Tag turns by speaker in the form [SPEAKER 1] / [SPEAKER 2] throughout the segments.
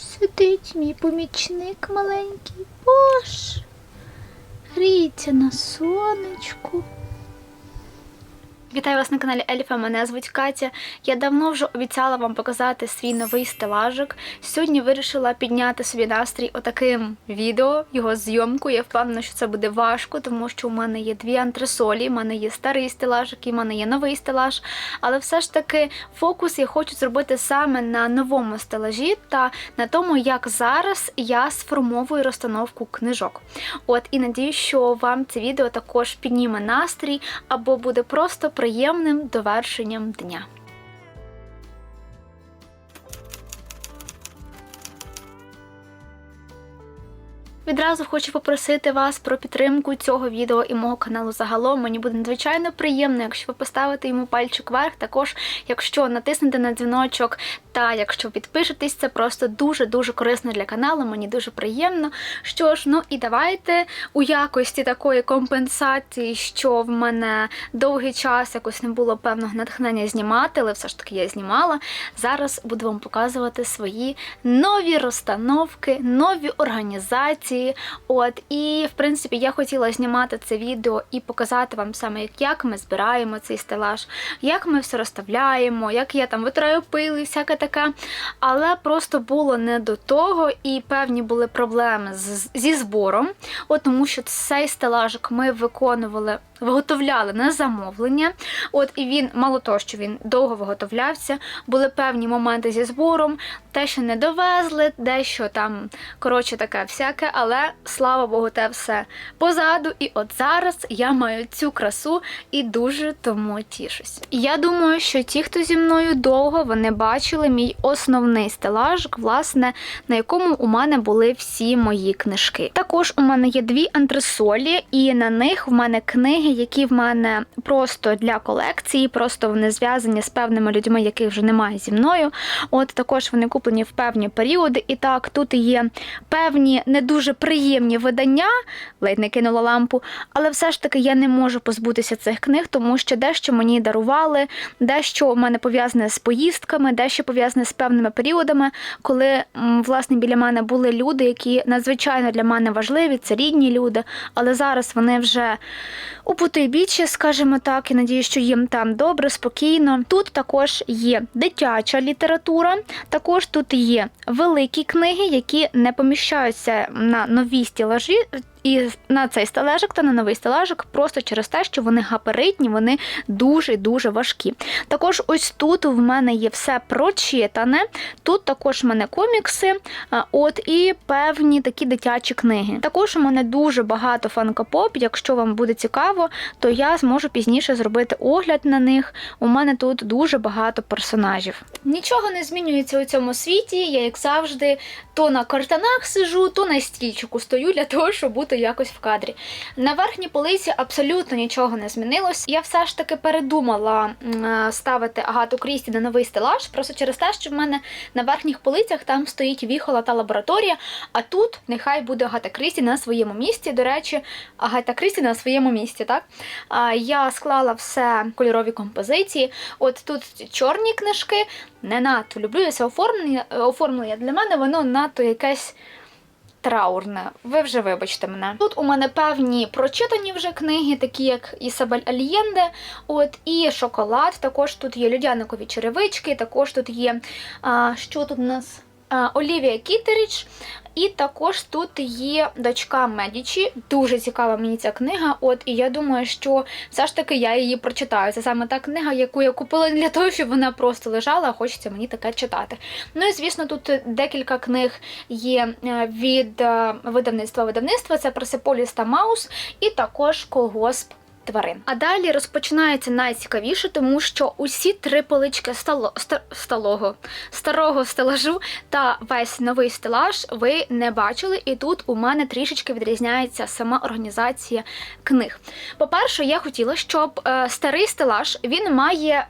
[SPEAKER 1] Сидить мій помічник маленький. Бош. Гріється на сонечку. Вітаю вас на каналі Ельфа. Мене звуть Катя. Я давно вже обіцяла вам показати свій новий стелажик. Сьогодні вирішила підняти собі настрій отаким відео, його зйомку. Я впевнена, що це буде важко, тому що у мене є дві антресолі, у мене є старий стелажик і в мене є новий стелаж. Але все ж таки фокус я хочу зробити саме на новому стелажі та на тому, як зараз я сформовую розстановку книжок. От і надію, що вам це відео також підніме настрій або буде просто приємним довершенням дня. Відразу хочу попросити вас про підтримку цього відео і мого каналу загалом. Мені буде надзвичайно приємно, якщо ви поставите йому пальчик вверх. Також, якщо натиснете на дзвіночок та якщо підпишетесь, це просто дуже-дуже корисно для каналу. Мені дуже приємно. Що ж, ну і давайте у якості такої компенсації, що в мене довгий час якось не було певного натхнення знімати, але все ж таки я знімала. Зараз буду вам показувати свої нові розстановки, нові організації. От і в принципі я хотіла знімати це відео і показати вам саме, як, ми збираємо цей стелаж, як ми все розставляємо, як я там витираю пили, всяке таке. Але просто було не до того, і певні були проблеми з, зі збором. От тому що цей стелажик ми виконували. Виготовляли на замовлення, от і він, мало того, що він довго виготовлявся, були певні моменти зі збором, те, що не довезли, дещо там, коротше, таке всяке, але слава Богу, те все позаду. І от зараз я маю цю красу і дуже тому тішусь. Я думаю, що ті, хто зі мною довго, вони бачили мій основний стелажик, власне, на якому у мене були всі мої книжки. Також у мене є дві антресолі, і на них в мене книги, які в мене просто для колекції, просто вони зв'язані з певними людьми, яких вже немає зі мною. От також вони куплені в певні періоди. І так, тут є певні не дуже приємні видання, ледь не кинула лампу, але все ж таки я не можу позбутися цих книг, тому що дещо мені дарували, дещо в мене пов'язане з поїздками, дещо пов'язане з певними періодами, коли власне біля мене були люди, які надзвичайно для мене важливі, це рідні люди, але зараз вони вже у потойбіччі, скажімо так, і надію, що їм там добре, спокійно. Тут також є дитяча література, також тут є великі книги, які не поміщаються на нові стілажі. І на цей стележик та на новий стележик просто через те, що вони габаритні, вони дуже дуже важкі. Також ось тут в мене є все прочитане. Тут також в мене комікси, от і певні такі дитячі книги. Також у мене дуже багато фанкопоп. Якщо вам буде цікаво, то я зможу пізніше зробити огляд на них. У мене тут дуже багато персонажів. Нічого не змінюється у цьому світі. Я, як завжди, то на картанах сижу, то на стільчику стою для того, щоб бути якось в кадрі. На верхній полиці абсолютно нічого не змінилось. Я все ж таки передумала е, ставити Агату Крісті на новий стелаж, просто через те, що в мене на верхніх полицях там стоїть віхола та лабораторія, а тут нехай буде Агата Крісті на своєму місці. До речі, Агата Крісті на своєму місці, так? Я склала все кольорові композиції. От тут чорні книжки, не надто люблю я це оформлення. Оформлення для мене воно надто якесь траурне. Ви вже вибачте мене. Тут у мене певні прочитані вже книги, такі як Ісабель Альєнде, от і шоколад. Також тут є людяникові черевички, також тут є а, що тут у нас? Олівія Кітеріч. І також тут є дочка Медічі. Дуже цікава мені ця книга. От і я думаю, що все ж таки я її прочитаю. Це саме та книга, яку я купила для того, щоб вона просто лежала, а хочеться мені таке читати. Ну і звісно, тут декілька книг є е, від е, видавництва видавництва. Це Персеполіс та Маус, і також колгосп тварин. А далі розпочинається найцікавіше, тому що усі три полички стало, стар, сталого, старого стелажу та весь новий стелаж ви не бачили, і тут у мене трішечки відрізняється сама організація книг. По-перше, я хотіла, щоб е, старий стелаж він має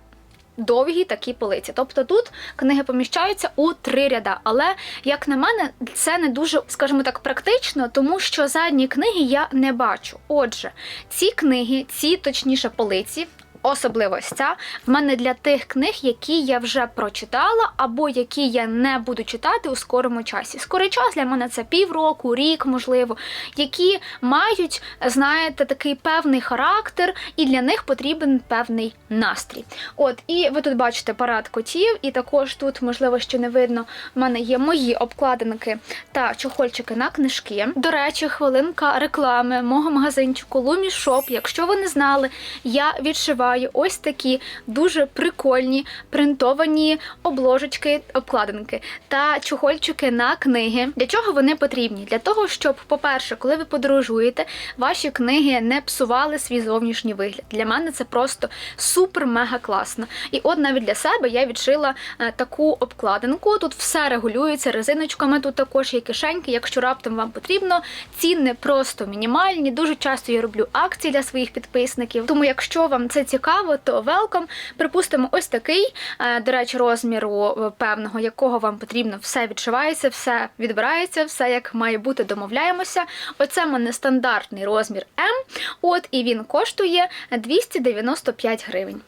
[SPEAKER 1] довгі такі полиці. Тобто тут книги поміщаються у три ряда. Але, як на мене, це не дуже, скажімо так, практично, тому що задні книги я не бачу. Отже, ці книги, ці точніше полиці. Особливо ця в мене для тих книг, які я вже прочитала, або які я не буду читати у скорому часі. Скорий час для мене це півроку, рік, можливо, які мають, знаєте, такий певний характер, і для них потрібен певний настрій. От, і ви тут бачите парад котів, і також тут, можливо, ще не видно, в мене є мої обкладинки та чохольчики на книжки. До речі, хвилинка реклами мого магазинчику Shop. Якщо ви не знали, я відшиваю ось такі дуже прикольні принтовані обложечки, обкладинки та чохольчики на книги. Для чого вони потрібні? Для того, щоб, по-перше, коли ви подорожуєте, ваші книги не псували свій зовнішній вигляд. Для мене це просто супер-мега класно. І от навіть для себе я відшила е, таку обкладинку. Тут все регулюється резиночками. Тут також є кишеньки. Якщо раптом вам потрібно, ціни просто мінімальні. Дуже часто я роблю акції для своїх підписників. Тому, якщо вам це цікаво, то велком. Припустимо, ось такий, е, до речі, розміру е, певного, якого вам потрібно, все відшивається, все відбирається, все як має бути, домовляємося. Оце в мене стандартний розмір М. От і він коштує 295 гривень.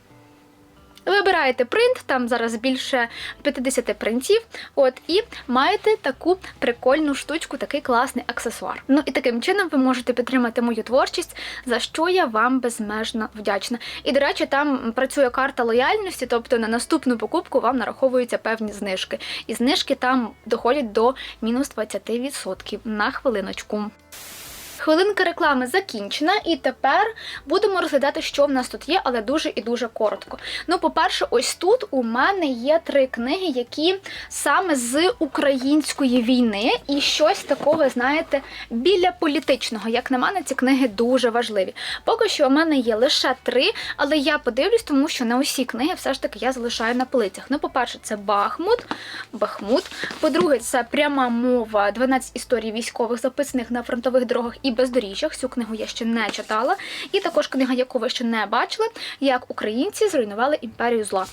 [SPEAKER 1] Вибираєте принт, там зараз більше 50 принтів. От і маєте таку прикольну штучку, такий класний аксесуар. Ну і таким чином ви можете підтримати мою творчість, за що я вам безмежно вдячна. І до речі, там працює карта лояльності, тобто на наступну покупку вам нараховуються певні знижки. І знижки там доходять до мінус 20% на хвилиночку. Хвилинка реклами закінчена, і тепер будемо розглядати, що в нас тут є, але дуже і дуже коротко. Ну, по-перше, ось тут у мене є три книги, які саме з української війни, і щось такого, знаєте, біля політичного. Як на мене, ці книги дуже важливі. Поки що у мене є лише три, але я подивлюсь, тому що не усі книги все ж таки я залишаю на полицях. Ну, по-перше, це Бахмут. Бахмут. По-друге, це пряма мова 12 історій військових, записаних на фронтових дорогах і бездоріжжях. Цю книгу я ще не читала. І також книга, яку ви ще не бачили, як українці зруйнували імперію зла.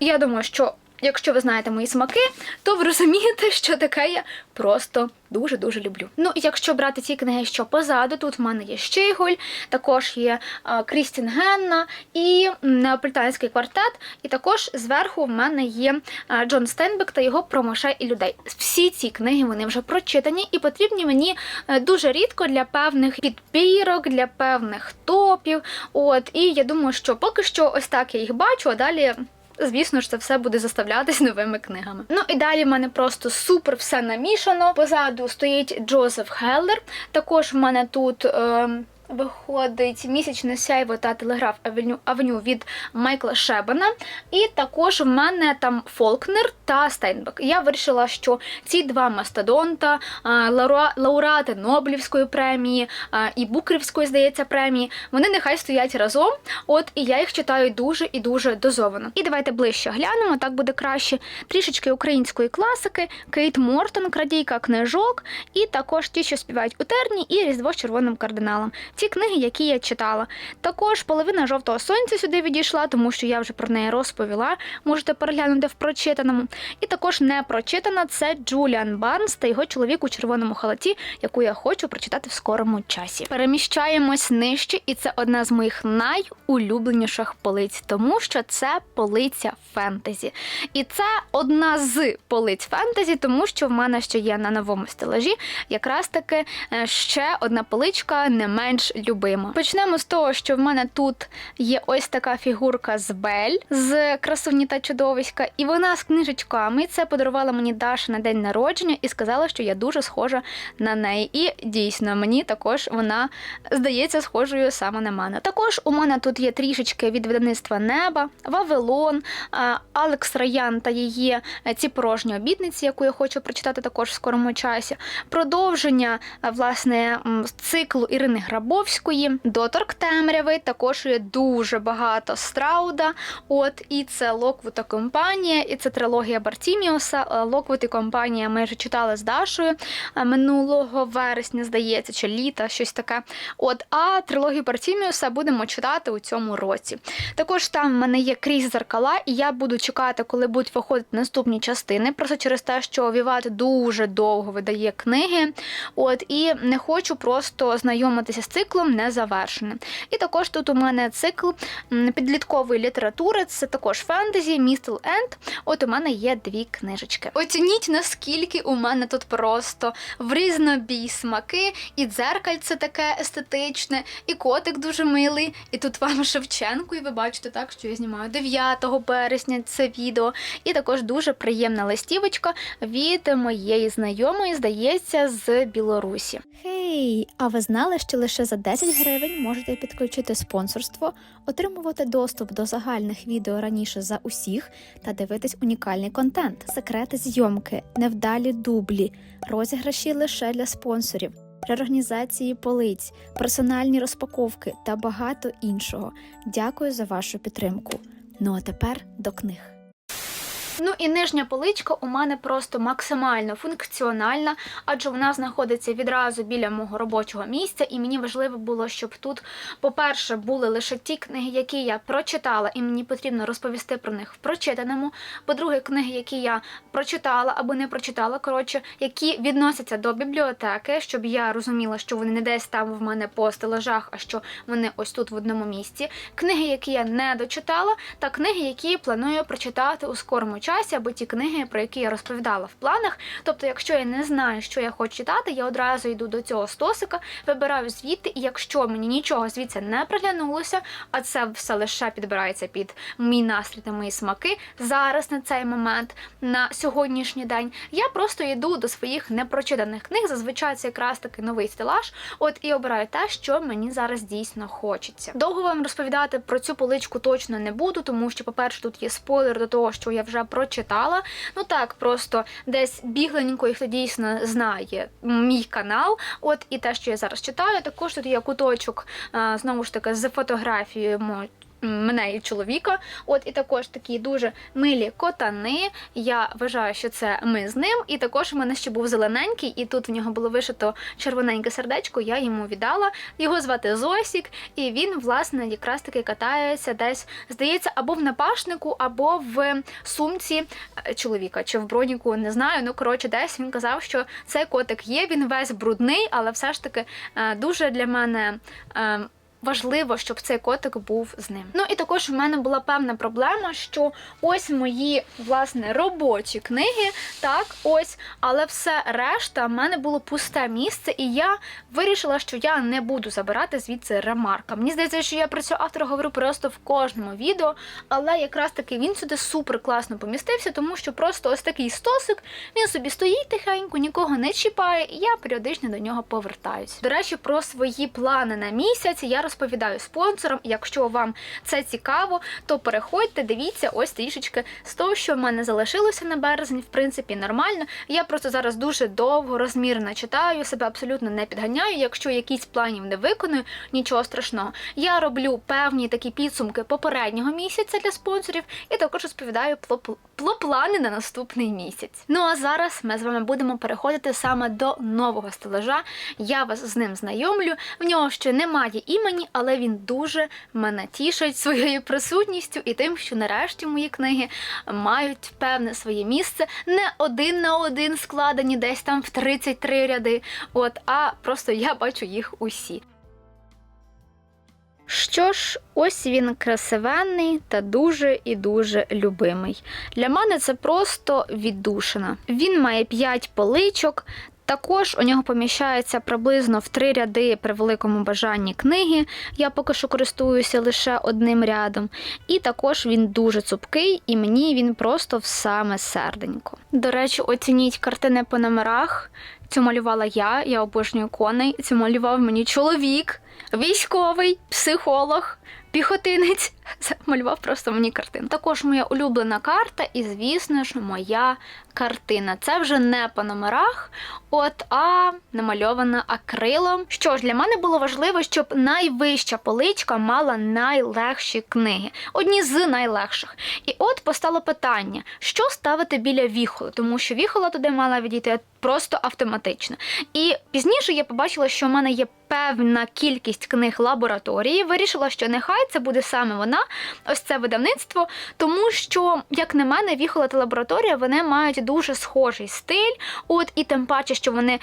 [SPEAKER 1] Я думаю, що. Якщо ви знаєте мої смаки, то ви розумієте, що таке я просто дуже-дуже люблю. Ну, і якщо брати ті книги, що позаду, тут в мене є Щиголь, також є Крістін Генна і Неаполітанський квартет, і також зверху в мене є Джон Стенбек та його про мишей і людей. Всі ці книги вони вже прочитані і потрібні мені е, дуже рідко для певних підпірок, для певних топів. От, і я думаю, що поки що ось так я їх бачу, а далі. Звісно ж, це все буде заставлятись новими книгами. Ну і далі в мене просто супер все намішано. Позаду стоїть Джозеф Хеллер. Також в мене тут. Е Виходить місячне сяйво та телеграф авеню від Майкла Шебена. І також в мене там Фолкнер та Стейнбек. Я вирішила, що ці два мастодонта, лауреати Нобелівської премії і Букрівської, здається, премії, вони нехай стоять разом. От і я їх читаю дуже і дуже дозовано. І давайте ближче глянемо, так буде краще. Трішечки української класики, Кейт Мортон, крадійка книжок, і також ті, що співають у терні, і Різдво з червоним кардиналом ті книги, які я читала. Також половина жовтого сонця сюди відійшла, тому що я вже про неї розповіла. Можете переглянути в прочитаному. І також не прочитана це Джуліан Барнс та його чоловік у червоному халаті, яку я хочу прочитати в скорому часі. Переміщаємось нижче, і це одна з моїх найулюбленіших полиць, тому що це полиця фентезі. І це одна з полиць фентезі, тому що в мене ще є на новому стелажі якраз таки е, ще одна поличка не менш любима. Почнемо з того, що в мене тут є ось така фігурка з Бель з красуні та чудовиська, і вона з книжечками. Це подарувала мені Даша на день народження і сказала, що я дуже схожа на неї. І дійсно, мені також вона здається схожою саме на мене. Також у мене тут є трішечки від видавництва неба, Вавилон, Алекс Раян та її е, ці порожні обітниці, яку я хочу прочитати також в скорому часі. Продовження власне циклу Ірини Грабо. Грабовської, доторк темряви, також є дуже багато страуда. От і це Локвута компанія, і це трилогія Бартіміуса. Е, Локвут і компанія ми вже читали з Дашою е, минулого вересня, здається, чи літа, щось таке. От, а трилогію Бартіміуса будемо читати у цьому році. Також там в мене є крізь зеркала, і я буду чекати, коли будуть виходити наступні частини. Просто через те, що Віват дуже довго видає книги. От і не хочу просто знайомитися з циклом, циклом не завершене. І також тут у мене цикл підліткової літератури, це також фентезі, містл енд. От у мене є дві книжечки. Оцініть, наскільки у мене тут просто в різнобій смаки, і дзеркальце таке естетичне, і котик дуже милий. І тут вам Шевченко, і ви бачите так, що я знімаю 9 березня це відео. І також дуже приємна листівочка від моєї знайомої, здається, з Білорусі.
[SPEAKER 2] Хей, а ви знали, що лише за 10 гривень можете підключити спонсорство, отримувати доступ до загальних відео раніше за усіх та дивитись унікальний контент, секрети зйомки, невдалі дублі, розіграші лише для спонсорів, реорганізації полиць, персональні розпаковки та багато іншого. Дякую за вашу підтримку. Ну а тепер до книг.
[SPEAKER 1] Ну і нижня поличка у мене просто максимально функціональна, адже вона знаходиться відразу біля мого робочого місця, і мені важливо було, щоб тут, по-перше, були лише ті книги, які я прочитала, і мені потрібно розповісти про них в прочитаному. По-друге, книги, які я прочитала або не прочитала, коротше, які відносяться до бібліотеки, щоб я розуміла, що вони не десь там в мене по стелажах, а що вони ось тут в одному місці. Книги, які я не дочитала, та книги, які планую прочитати у скорому часі, або ті книги, про які я розповідала в планах. Тобто, якщо я не знаю, що я хочу читати, я одразу йду до цього стосика, вибираю звідти, і якщо мені нічого звідси не приглянулося, а це все лише підбирається під мій настрій та мої смаки зараз на цей момент, на сьогоднішній день, я просто йду до своїх непрочитаних книг. Зазвичай це якраз таки новий стелаж. От і обираю те, що мені зараз дійсно хочеться. Довго вам розповідати про цю поличку точно не буду, тому що, по-перше, тут є спойлер до того, що я вже прочитала. Ну так, просто десь бігленько, і хто дійсно знає мій канал. От і те, що я зараз читаю, також тут є куточок знову ж таки з фотографією Мене і чоловіка, от і також такі дуже милі котани. Я вважаю, що це ми з ним. І також у мене ще був зелененький, і тут в нього було вишито червоненьке сердечко. Я йому віддала. Його звати Зосік, і він, власне, якраз таки катається десь, здається, або в напашнику, або в сумці е, чоловіка, чи в броніку, не знаю. Ну коротше, десь він казав, що цей котик є. Він весь брудний, але все ж таки е, дуже для мене. Важливо, щоб цей котик був з ним. Ну і також в мене була певна проблема, що ось мої власне робочі книги, так, ось, але все решта в мене було пусте місце, і я вирішила, що я не буду забирати звідси ремарка. Мені здається, що я про цього автора говорю просто в кожному відео, але якраз таки він сюди супер класно помістився, тому що просто ось такий стосик, він собі стоїть тихенько, нікого не чіпає, і я періодично до нього повертаюсь. До речі, про свої плани на місяць я розповідаю спонсорам. Якщо вам це цікаво, то переходьте, дивіться ось трішечки з того, що в мене залишилося на березень. В принципі, нормально. Я просто зараз дуже довго розмірно читаю, себе абсолютно не підганяю. Якщо якісь планів не виконую, нічого страшного. Я роблю певні такі підсумки попереднього місяця для спонсорів і також розповідаю про, плани на наступний місяць. Ну а зараз ми з вами будемо переходити саме до нового стелажа. Я вас з ним знайомлю. В нього ще немає імені, але він дуже мене тішить своєю присутністю і тим, що нарешті мої книги мають певне своє місце, не один на один складені, десь там в 33 ряди. От, а просто я бачу їх усі. Що ж, ось він красивенний та дуже і дуже любимий. Для мене це просто віддушина. Він має 5 поличок. Також у нього поміщається приблизно в три ряди при великому бажанні книги. Я поки що користуюся лише одним рядом. І також він дуже цупкий, і мені він просто в саме серденько. До речі, оцініть картини по номерах. Цю малювала я, я обожнюю коней. Цю малював мені чоловік, військовий, психолог, піхотинець. Малював просто мені картину. Також моя улюблена карта, і, звісно ж, моя картина. Це вже не по номерах, от, а намальована акрилом. Що ж, для мене було важливо, щоб найвища поличка мала найлегші книги, одні з найлегших. І от постало питання: що ставити біля віхоли, тому що віхола туди мала відійти просто автоматично. І пізніше я побачила, що в мене є певна кількість книг лабораторії. Вирішила, що нехай це буде саме вона, ось це видавництво, тому що, як на мене, віхола та лабораторія вони мають дуже схожий стиль. От і тим паче, що вони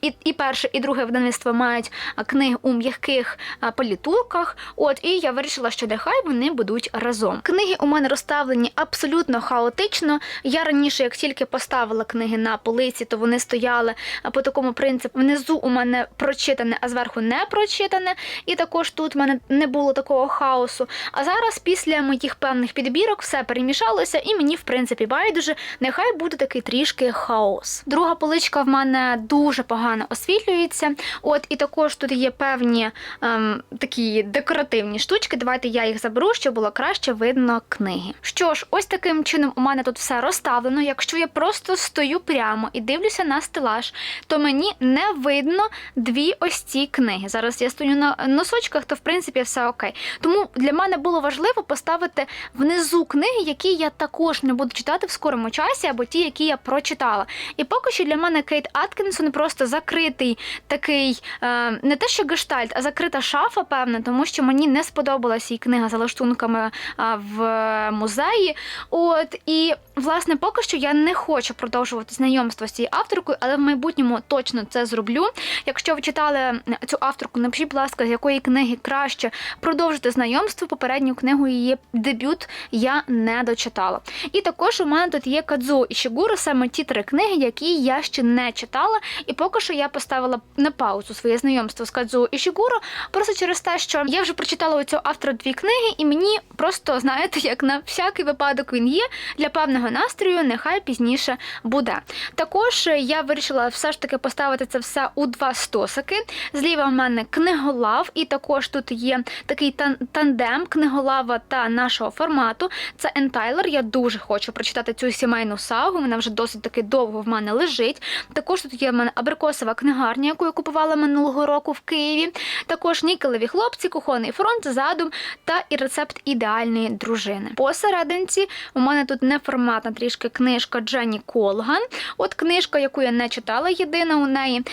[SPEAKER 1] і, і перше, і друге видавництво мають книги у м'яких політурках. От і я вирішила, що нехай вони будуть разом. Книги у мене розставлені абсолютно хаотично. Я раніше, як тільки поставила книги на полиці, то вони стояли по такому принципу. Внизу у мене прочитане, а зверху не прочитане. І також тут в мене не було такого хаосу. А зараз, після моїх певних підбірок, все перемішалося, і мені, в принципі, байдуже, нехай буде такий трішки хаос. Друга поличка в мене дуже погано освітлюється. От і також тут є певні ем, такі декоративні штучки. Давайте я їх заберу, щоб було краще видно книги. Що ж, ось таким чином у мене тут все розставлено. Якщо я просто стою прямо і дивлюся на стелаж, то мені не видно дві ось ці книги. Зараз я стою на носочках, то в принципі все окей. Тому для мене було важливо поставити внизу книги, які я також не буду читати в скорому часі, або ті, які я прочитала. І поки що для мене Кейт Аткінсон просто закритий такий, е, не те, що гештальт, а закрита шафа, певна, тому що мені не сподобалася її книга за лаштунками а, в музеї. От і власне поки що я не хочу продовжувати знайомство з цією авторкою, але в майбутньому точно це зроблю. Якщо ви читали цю авторку, напишіть, будь ласка, з якої книги краще продовжити знайомство. Попередню книгу її дебют я не дочитала. І також у мене тут є Кадзу і Шігуру, саме ті три книги, які я ще не читала. І поки що я поставила на паузу своє знайомство з Кадзу і Шігуру, просто через те, що я вже прочитала у цього автора дві книги, і мені просто знаєте, як на всякий випадок він є для певного настрою, нехай пізніше буде. Також я вирішила все ж таки поставити це все у два стосики. Зліва в мене книголав, і також тут є такий тан- тандем книголава та нашого формату. Це Ен Тайлер. Я дуже хочу прочитати цю сімейну сагу. Вона вже досить таки довго в мене лежить. Також тут є в мене абрикосова книгарня, яку я купувала минулого року в Києві. Також нікелеві хлопці, кухонний фронт, задум та і рецепт ідеальної дружини. Посерединці у мене тут неформатна трішки книжка Дженні Колган. От книжка, яку я не читала, єдина у неї.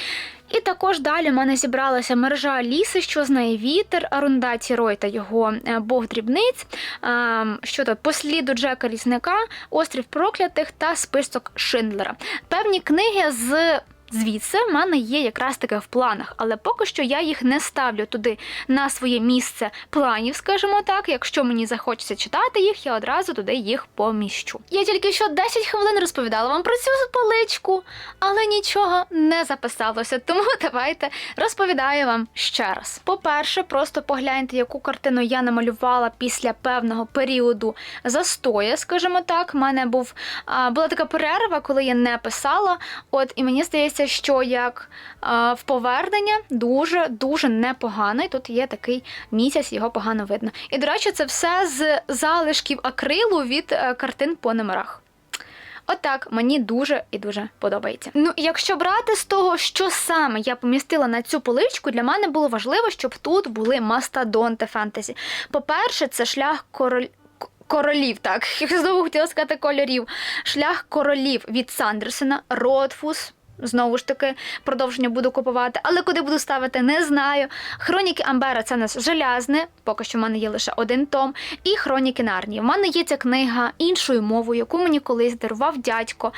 [SPEAKER 1] І також далі в мене зібралася мережа ліси, що знає вітер, Арундаті Рой та його е, Бог дрібниць. ем, Що то посліду Джека Лісника, Острів проклятих та список Шиндлера. Певні книги з. Звідси в мене є якраз таки в планах, але поки що я їх не ставлю туди на своє місце планів, скажімо так. Якщо мені захочеться читати їх, я одразу туди їх поміщу. Я тільки що 10 хвилин розповідала вам про цю поличку, але нічого не записалося. Тому давайте розповідаю вам ще раз. По-перше, просто погляньте, яку картину я намалювала після певного періоду застоя, скажімо так. У мене був була така перерва, коли я не писала. От і мені здається, що як а, в повернення дуже дуже непогано. І тут є такий місяць, його погано видно. І до речі, це все з залишків акрилу від е, картин по номерах. Отак мені дуже і дуже подобається. Ну, якщо брати з того, що саме я помістила на цю поличку, для мене було важливо, щоб тут були мастодонти фентезі. По-перше, це шлях король. Королів, так, я знову хотіла сказати кольорів. Шлях королів від Сандерсена, Ротфус. Знову ж таки, продовження буду купувати, але куди буду ставити, не знаю. Хроніки Амбера це у нас желязне, поки що в мене є лише один том. І хроніки Нарнії. В мене є ця книга іншою мовою, яку мені колись дарував дядько.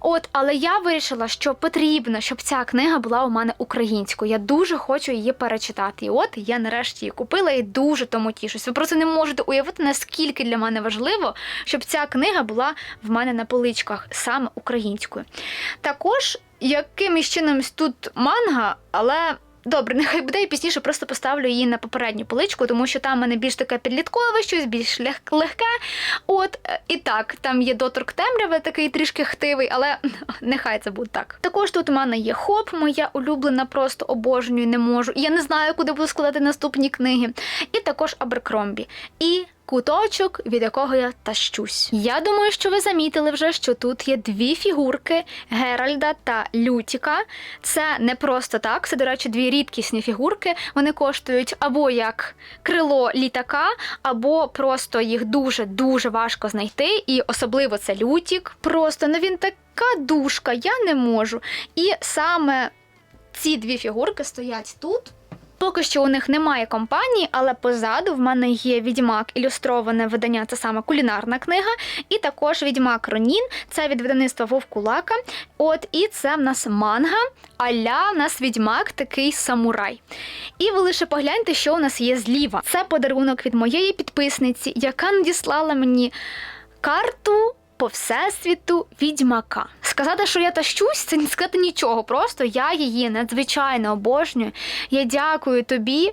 [SPEAKER 1] От, але я вирішила, що потрібно, щоб ця книга була у мене українською. Я дуже хочу її перечитати. І от я нарешті її купила і дуже тому тішусь. Ви просто не можете уявити, наскільки для мене важливо, щоб ця книга була в мене на поличках саме українською. Також якимось чином тут манга, але. Добре, нехай буде і пізніше просто поставлю її на попередню поличку, тому що там в мене більш таке підліткове щось, більш лег- легке. От е, і так, там є доторк темряви, такий трішки хтивий, але нехай це буде так. Також тут у мене є хоп, моя улюблена, просто обожнюю, не можу. Я не знаю, куди буду складати наступні книги. І також Аберкромбі. І Куточок, від якого я тащусь. Я думаю, що ви замітили вже, що тут є дві фігурки Геральда та Лютіка. Це не просто так. Це, до речі, дві рідкісні фігурки. Вони коштують або як крило літака, або просто їх дуже дуже важко знайти. І особливо це Лютік. Просто ну він така душка, я не можу. І саме ці дві фігурки стоять тут. Поки що у них немає компанії, але позаду в мене є відьмак ілюстроване видання, це саме кулінарна книга, і також відьмак Ронін, це від видавництва Вовкулака. От і це в нас манга, аля в нас відьмак такий самурай. І ви лише погляньте, що у нас є зліва. Це подарунок від моєї підписниці, яка надіслала мені карту по всесвіту відьмака. Сказати, що я тащусь, це не сказати нічого. Просто я її надзвичайно обожнюю. Я дякую тобі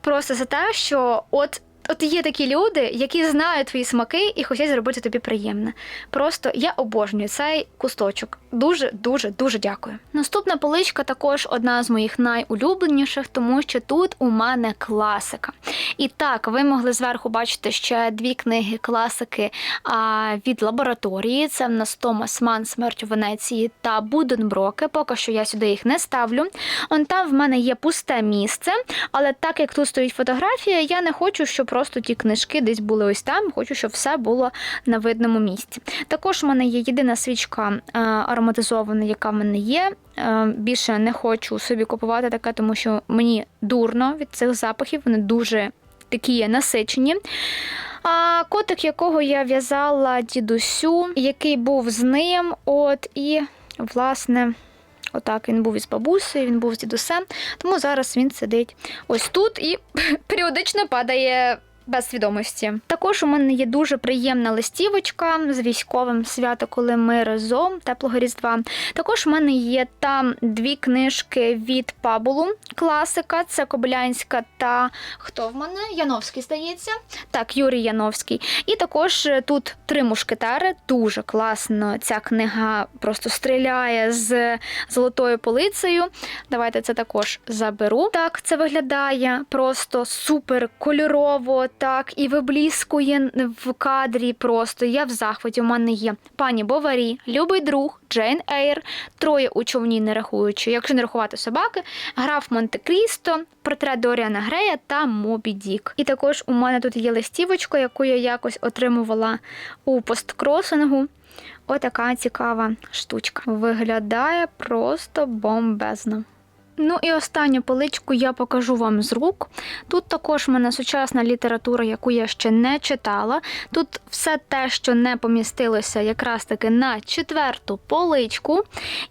[SPEAKER 1] просто за те, що от. От є такі люди, які знають твої смаки і хочуть зробити тобі приємне. Просто я обожнюю цей кусточок. Дуже, дуже, дуже дякую. Наступна поличка також одна з моїх найулюбленіших, тому що тут у мене класика. І так, ви могли зверху бачити ще дві книги класики а, від лабораторії. Це в нас Томас Ман Смерть у Венеції та Буденброки. Поки що я сюди їх не ставлю. Он там в мене є пусте місце, але так як тут стоїть фотографія, я не хочу, щоб просто ті книжки десь були ось там. Хочу, щоб все було на видному місці. Також в мене є єдина свічка е, ароматизована, яка в мене є. Е, Більше не хочу собі купувати таке, тому що мені дурно від цих запахів. Вони дуже такі є насичені. А котик, якого я в'язала дідусю, який був з ним, от і власне. Отак він був із бабусею, він був з дідусем, тому зараз він сидить ось тут і періодично падає без свідомості. Також у мене є дуже приємна листівочка з військовим свято, коли ми разом теплого різдва. Також у мене є там дві книжки від Пабулу, класика. Це Кобилянська та хто в мене? Яновський, здається. Так, Юрій Яновський. І також е, тут три мушкетери. Дуже класно. Ця книга просто стріляє з золотою полицею. Давайте це також заберу. Так це виглядає просто супер кольорово, так і вибліскує в кадрі. Просто я в захваті. У мене є пані Боварі, любий друг, Джейн Ейр, троє у човні, не рахуючи, якщо не рахувати собаки, граф Монте-Крісто, портрет Доріана Грея та Мобі Дік. І також у мене тут є листівочка, яку я якось отримувала у посткросингу. Отака цікава штучка. Виглядає просто бомбезно. Ну і останню поличку я покажу вам з рук. Тут також в мене сучасна література, яку я ще не читала. Тут все те, що не помістилося якраз таки на четверту поличку.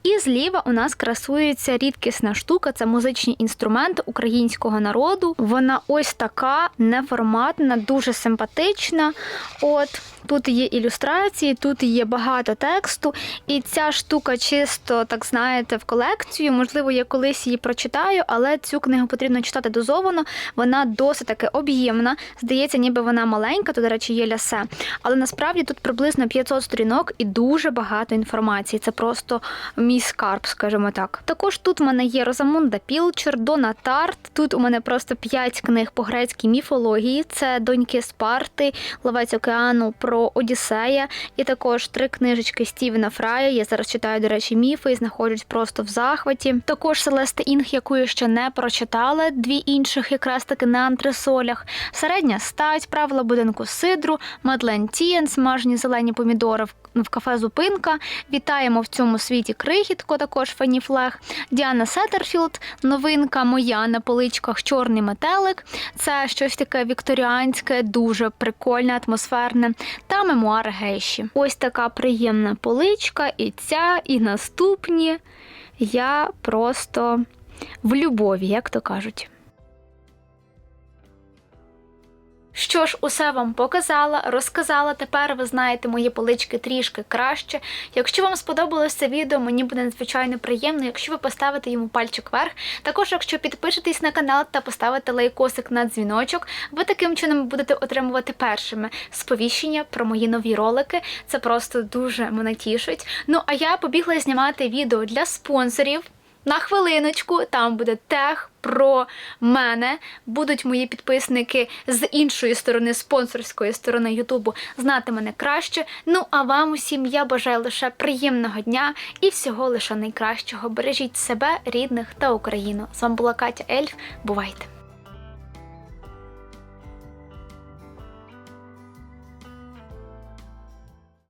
[SPEAKER 1] І зліва у нас красується рідкісна штука це музичні інструменти українського народу. Вона ось така неформатна, дуже симпатична. От тут є ілюстрації, тут є багато тексту, і ця штука чисто, так знаєте, в колекцію. Можливо, я колись її прочитаю, але цю книгу потрібно читати дозовано. Вона досить таки об'ємна. Здається, ніби вона маленька, то, до речі, є лясе. Але насправді тут приблизно 500 сторінок і дуже багато інформації. Це просто мій скарб, скажімо так. Також тут в мене є Розамунда Пілчер, Дона Тарт. Тут у мене просто 5 книг по грецькій міфології. Це доньки Спарти, Ловець океану про Одіссея, і також три книжечки Стівена Фрая. Я зараз читаю, до речі, міфи і знаходжусь просто в захваті. Також Селесте Інг, яку я ще не прочитала, дві інших якраз таки на антресолях. Середня стать, правила будинку Сидру, Мадлен Тієн, смажені зелені помідори в в кафе Зупинка. Вітаємо в цьому світі крихітко, також Фані Флег. Діана Сеттерфілд, новинка моя на поличках Чорний метелик. Це щось таке вікторіанське, дуже прикольне, атмосферне. Та мемуар гейші. Ось така приємна поличка, і ця, і наступні. Я просто в любові, як то кажуть. Що ж, усе вам показала, розказала. Тепер ви знаєте мої полички трішки краще. Якщо вам сподобалось це відео, мені буде надзвичайно приємно, якщо ви поставите йому пальчик вверх. Також, якщо підпишетесь на канал та поставите лайкосик на дзвіночок, ви таким чином будете отримувати першими сповіщення про мої нові ролики. Це просто дуже мене тішить. Ну а я побігла знімати відео для спонсорів. На хвилиночку там буде тех про мене. Будуть мої підписники з іншої сторони, спонсорської сторони Ютубу, знати мене краще. Ну а вам усім я бажаю лише приємного дня і всього лише найкращого. Бережіть себе, рідних та Україну. З вами була Катя Ельф. Бувайте!